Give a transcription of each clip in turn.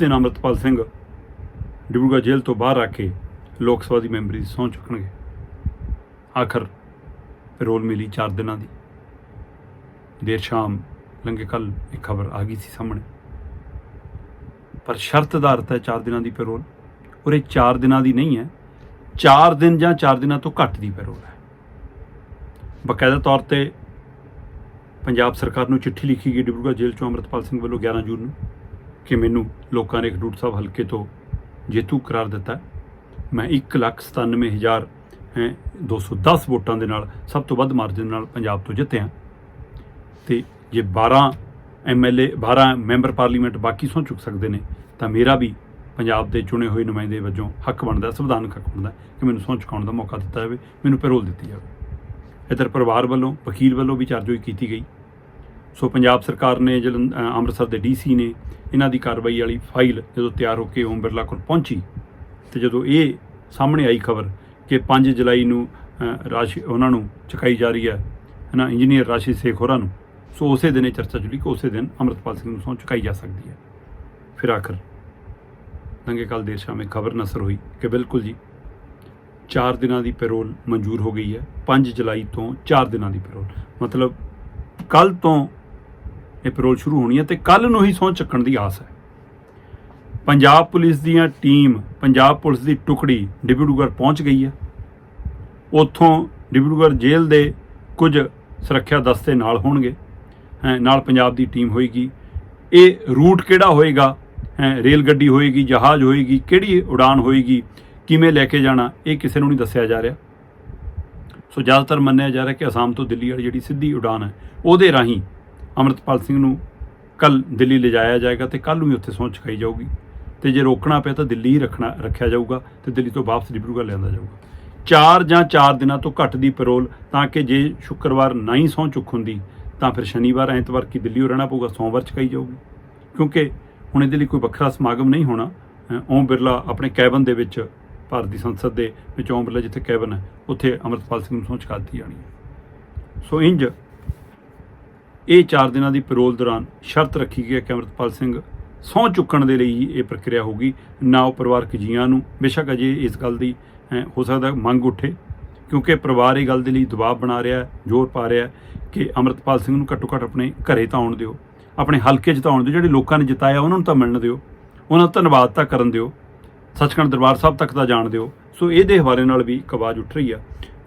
ਦਿਨ ਅੰਮ੍ਰਿਤਪਾਲ ਸਿੰਘ ਡਿਬਰੂਗੜ੍ਹ ਜੇਲ੍ਹ ਤੋਂ ਬਾਹਰ ਆ ਕੇ ਲੋਕ ਸਭਾ ਦੀ ਮੈਂਬਰੀ ਦੀ ਸਹੁੰ ਚੁੱਕਣਗੇ। ਆਖਰ ਪੈਰੋਲ ਮਿਲੀ 4 ਦਿਨਾਂ ਦੀ। ਦੇਰ ਸ਼ਾਮ ਲੰਘੇ ਕੱਲ ਇੱਕ ਖਬਰ ਆ ਗਈ ਸੀ ਸਾਹਮਣੇ। ਪਰ ਸ਼ਰਤ ਆਧਾਰਿਤ ਹੈ 4 ਦਿਨਾਂ ਦੀ ਪੈਰੋਲ ਔਰ ਇਹ 4 ਦਿਨਾਂ ਦੀ ਨਹੀਂ ਹੈ 4 ਦਿਨ ਜਾਂ 4 ਦਿਨਾਂ ਤੋਂ ਘੱਟ ਦੀ ਪੈਰੋਲ ਹੈ। ਬਕਾਇਦਾ ਤੌਰ ਤੇ ਪੰਜਾਬ ਸਰਕਾਰ ਨੂੰ ਚਿੱਠੀ ਲਿਖੀ ਗਈ ਡਿਬਰੂਗੜ੍ਹ ਜੇਲ੍ਹ ਚੋਂ ਅੰਮ੍ਰਿਤਪਾਲ ਸਿੰਘ ਵੱਲੋਂ 11 ਜੂਨ ਨੂੰ। ਕਿ ਮੈਨੂੰ ਲੋਕਾਂ ਨੇ ਖਡੂਰ ਸਾਹਿਬ ਹਲਕੇ ਤੋਂ ਜੇਤੂ ਕਰਾਰ ਦਿੱਤਾ ਹੈ। ਮੈਂ 197000 ਹੈ 210 ਵੋਟਾਂ ਦੇ ਨਾਲ, ਸਭ ਤੋਂ ਵੱਧ ਮਾਰਜਨ ਨਾਲ ਪੰਜਾਬ ਤੋਂ ਜਿੱਤਿਆ। ਤੇ ਜੇ 12 ਐਮਐਲਏ 12 ਮੈਂਬਰ ਪਾਰਲੀਮੈਂਟ ਬਾਕੀ ਸਹੁੰ ਚੁੱਕ ਸਕਦੇ ਨੇ, ਤਾਂ ਮੇਰਾ ਵੀ ਪੰਜਾਬ ਦੇ ਚੁਣੇ ਹੋਏ ਨੁਮਾਇੰਦੇ ਵਜੋਂ ਹੱਕ ਬਣਦਾ ਸੰਵਿਧਾਨਕ ਹੱਕ ਬਣਦਾ ਕਿ ਮੈਨੂੰ ਸਹੁੰ ਚੁਕਾਉਣ ਦਾ ਮੌਕਾ ਦਿੱਤਾ ਜਾਵੇ, ਮੈਨੂੰ ਪੈਰੋਲ ਦਿੱਤੀ ਜਾਵੇ। ਇਧਰ ਪਰਿਵਾਰ ਵੱਲੋਂ, ਵਕੀਲ ਵੱਲੋਂ ਵੀ ਚਾਰਜੋਈ ਕੀਤੀ ਗਈ। ਸੋ ਪੰਜਾਬ ਸਰਕਾਰ ਨੇ ਜਲੰਧ ਅੰਮ੍ਰਿਤਸਰ ਦੇ ਡੀਸੀ ਨੇ ਇਹਨਾਂ ਦੀ ਕਾਰਵਾਈ ਵਾਲੀ ਫਾਈਲ ਜਦੋਂ ਤਿਆਰ ਹੋ ਕੇ ਓਮ ਬਿਰਲਾ ਕੋਲ ਪਹੁੰਚੀ, ਤੇ ਜਦੋਂ ਇਹ ਸਾਹਮਣੇ ਆਈ ਖਬਰ ਕਿ 5 ਜੁਲਾਈ ਨੂੰ ਰਾਸ਼ੀ ਉਹਨਾਂ ਨੂੰ ਚੁਕਾਈ ਜਾ ਰਹੀ ਹੈ, ਹਨਾ, ਇੰਜੀਨੀਅਰ ਰਾਸ਼ੀ ਸੇਖ ਹੋਰਾਂ ਨੂੰ, ਸੋ ਉਸੇ ਦਿਨ ਇਹ ਚਰਚਾ ਜੁੜੀ ਕਿ ਉਸੇ ਦਿਨ ਅੰਮ੍ਰਿਤਪਾਲ ਸਿੰਘ ਨੂੰ ਸਹੁੰ ਚੁਕਾਈ ਜਾ ਸਕਦੀ ਹੈ। ਫਿਰ ਆਖਰ ਲੰਘੇ ਕੱਲ ਦੇਰ ਸ਼ਾਮ ਇੱਕ ਖਬਰ ਨਸਰ ਹੋਈ ਕਿ ਬਿਲਕੁਲ ਜੀ 4 ਦਿਨਾਂ ਦੀ ਪੈਰੋਲ ਮਨਜ਼ੂਰ ਹੋ ਗਈ ਹੈ 5 ਜੁਲਾਈ ਤੋਂ 4 ਦਿਨਾਂ ਦੀ ਪੈਰੋਲ, ਮਤਲਬ ਕੱਲ ਤੋਂ ਇਹ ਪੈਰੋਲ ਸ਼ੁਰੂ ਹੋਣੀ ਹੈ ਤੇ ਕੱਲ ਨੂੰ ਹੀ ਸਹੁੰ ਚੱਕਣ ਦੀ ਆਸ ਹੈ। ਪੰਜਾਬ ਪੁਲਿਸ ਦੀਆਂ ਟੀਮ ਪੰਜਾਬ ਪੁਲਿਸ ਦੀ ਟੁਕੜੀ ਡਿਬਰੂਗੜ੍ਹ ਪਹੁੰਚ ਗਈ ਹੈ। ਉੱਥੋਂ ਡਿਬੂਗਰ ਜੇਲ੍ਹ ਦੇ ਕੁਝ ਸੁਰੱਖਿਆ ਦਸਤੇ ਨਾਲ ਹੋਣਗੇ। ਹੈਂ, ਨਾਲ ਪੰਜਾਬ ਦੀ ਟੀਮ ਹੋਏਗੀ। ਇਹ ਰੂਟ ਕਿਹੜਾ ਹੋਏਗਾ? ਹੈਂ, ਰੇਲ ਗੱਡੀ ਹੋਏਗੀ ਜਹਾਜ਼ ਹੋਏਗੀ ਕਿਹੜੀ ਉਡਾਨ ਹੋਏਗੀ? ਕਿਵੇਂ ਲੈ ਕੇ ਜਾਣਾ? ਇਹ ਕਿਸੇ ਨੂੰ ਨਹੀਂ ਦੱਸਿਆ ਜਾ ਰਿਹਾ। ਸੋ ਜ਼ਿਆਦਾਤਰ ਮੰਨਿਆ ਜਾ ਰਿਹਾ ਕਿ ਅਸਾਮ ਤੋਂ ਦਿੱਲੀ ਵਾਲੀ ਜਿਹੜੀ ਸਿੱਧੀ ਉਡਾਨ ਹੈ ਉਹਦੇ ਰਾਹੀਂ ਅੰਮ੍ਰਿਤਪਾਲ ਸਿੰਘ ਨੂੰ ਕੱਲ ਦਿੱਲੀ ਲਿਜਾਇਆ ਜਾਏਗਾ ਤੇ ਕੱਲ ਨੂੰ ਹੀ ਉੱਥੇ ਸਹੁੰ ਚੁਕਾਈ ਜਾਊਗੀ। ਤੇ ਜੇ ਰੋਕਣਾ ਪਿਆ ਤਾਂ ਦਿੱਲੀ ਹੀ ਰੱਖਣਾ, ਰੱਖਿਆ ਜਾਊਗਾ ਤੇ ਦਿੱਲੀ ਤੋਂ ਵਾਪਸ ਡਿਬਰੂਗੜ੍ਹ ਲਿਆਂਦਾ ਜਾਊਗਾ। 4 ਜਾਂ 4 ਦਿਨਾਂ ਤੋਂ ਘੱਟ ਦੀ ਪੈਰੋਲ ਤਾਂ ਕਿ ਜੇ ਸ਼ੁੱਕਰਵਾਰ ਨਹੀਂ ਸਹੁੰ ਚੁੱਕ ਹੁੰਦੀ ਤਾਂ ਫਿਰ ਸ਼ਨੀਵਾਰ, ਐਤਵਾਰ ਕੀ ਦਿੱਲੀ ਹੋ ਰਹਿਣਾ ਪਊਗਾ, ਸੋਮਵਾਰ ਚੁਕਾਈ ਜਾਊਗੀ। ਕਿਉਂਕਿ ਹੁਣ ਇਹਦੇ ਲਈ ਕੋਈ ਵੱਖਰਾ ਸਮਾਗਮ ਨਹੀਂ ਹੋਣਾ। ਓਮ ਬਿਰਲਾ ਆਪਣੇ ਕੈਬਨ ਦੇ ਵਿੱਚ, ਭਾਰਤੀ ਸੰਸਦ ਦੇ ਵਿੱਚ ਓਮ ਬਿਰਲਾ ਜਿੱਥੇ ਕੈਬਨ ਹੈ, ਉੱਥੇ ਅੰਮ੍ਰਿਤਪਾਲ ਸਿੰਘ ਨੂੰ ਸਹੁੰ ਚੁਕਾ ਦਿੱਤੀ ਜਾਣੀ ਹੈ। ਸੋ ਇੰਜ ਇਹ 4 ਦਿਨਾਂ ਦੀ ਪੈਰੋਲ ਦੌਰਾਨ ਸ਼ਰਤ ਰੱਖੀ ਗਈ ਹੈ ਕਿ ਅੰਮ੍ਰਿਤਪਾਲ ਸਿੰਘ ਸਹੁੰ ਚੁੱਕਣ ਦੇ ਲਈ ਹੀ ਇਹ ਪ੍ਰਕਿਰਿਆ ਹੋਊਗੀ। ਨਾ ਉਹ ਪਰਿਵਾਰਕ ਜੀਆਂ ਨੂੰ, ਬੇਸ਼ੱਕ ਅਜੇ ਇਸ ਗੱਲ ਦੀ ਹੋ ਸਕਦਾ ਮੰਗ ਉੱਠੇ, ਕਿਉਂਕਿ ਪਰਿਵਾਰ ਇਹ ਗੱਲ ਦੇ ਲਈ ਦਬਾਅ ਬਣਾ ਰਿਹਾ ਹੈ, ਜ਼ੋਰ ਪਾ ਰਿਹਾ ਹੈ ਕਿ ਅੰਮ੍ਰਿਤਪਾਲ ਸਿੰਘ ਨੂੰ ਘੱਟੋ ਘੱਟ ਆਪਣੇ ਘਰੇ ਤਾਂ ਆਉਣ ਦਿਓ, ਆਪਣੇ ਹਲਕੇ 'ਚ ਤਾਂ ਆਉਣ ਦਿਓ, ਜਿਹੜੇ ਲੋਕਾਂ ਨੇ ਜਿਤਾਇਆ ਉਹਨਾਂ ਨੂੰ ਤਾਂ ਮਿਲਣ ਦਿਓ, ਉਹਨਾਂ ਦਾ ਧੰਨਵਾਦ ਤਾਂ ਕਰਨ ਦਿਓ, ਸੱਚਖੰਡ ਦਰਬਾਰ ਸਾਹਿਬ ਤੱਕ ਤਾਂ ਜਾਣ ਦਿਓ। ਸੋ ਇਹਦੇ ਹਵਾਲੇ ਨਾਲ ਵੀ ਇੱਕ ਆਵਾਜ਼ ਉੱਠ ਰਹੀ ਆ।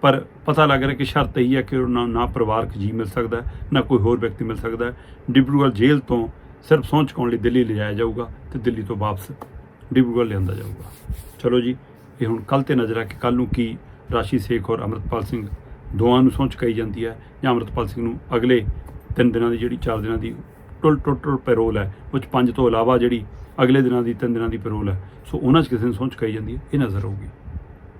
ਪਰ ਪਤਾ ਲੱਗ ਰਿਹਾ ਕਿ ਸ਼ਰਤ ਇਹੀ ਹੈ ਕਿ ਉਹਨਾਂ ਨੂੰ ਨਾ ਪਰਿਵਾਰਕ ਜੀ ਮਿਲ ਸਕਦਾ ਨਾ ਕੋਈ ਹੋਰ ਵਿਅਕਤੀ ਮਿਲ ਸਕਦਾ ਹੈ। ਡਿਬਰੂਗੜ੍ਹ ਜੇਲ੍ਹ ਤੋਂ ਸਿਰਫ ਸਹੁੰ ਚੁਕਾਉਣ ਲਈ ਦਿੱਲੀ ਲਿਜਾਇਆ ਜਾਊਗਾ ਤੇ ਦਿੱਲੀ ਤੋਂ ਵਾਪਸ ਡਿਬਰੂਗੜ੍ਹ ਲਿਆਂਦਾ ਜਾਊਗਾ ਚਲੋ ਜੀ, ਇਹ ਹੁਣ ਕੱਲ ਤੇ ਨਜ਼ਰ ਆ ਕਿ ਕੱਲ ਨੂੰ ਕੀ ਰਾਸ਼ੀ ਸੇਖ ਔਰ ਅੰਮ੍ਰਿਤਪਾਲ ਸਿੰਘ ਦੋਵਾਂ ਨੂੰ ਸਹੁੰ ਚੁਕਾਈ ਜਾਂਦੀ ਹੈ ਜਾਂ ਅੰਮ੍ਰਿਤਪਾਲ ਸਿੰਘ ਨੂੰ ਅਗਲੇ ਤਿੰਨ ਦਿਨਾਂ ਦੀ ਜਿਹੜੀ ਚਾਰ ਦਿਨਾਂ ਦੀ ਟੁੱਲ ਟੋਟਲ ਪੈਰੋਲ ਹੈ ਉਹ 'ਚ ਪੰਜ ਤੋਂ ਇਲਾਵਾ ਜਿਹੜੀ ਅਗਲੇ ਦਿਨਾਂ ਦੀ ਤਿੰਨ ਦਿਨਾਂ ਦੀ ਪੈਰੋਲ ਹੈ, ਸੋ ਉਹਨਾਂ 'ਚ ਕਿਸੇ ਨੂੰ ਸਹੁੰ ਚੁਕਾਈ ਜਾਂਦੀ ਹੈ, ਇਹ ਨਜ਼ਰ ਆਊਗੀ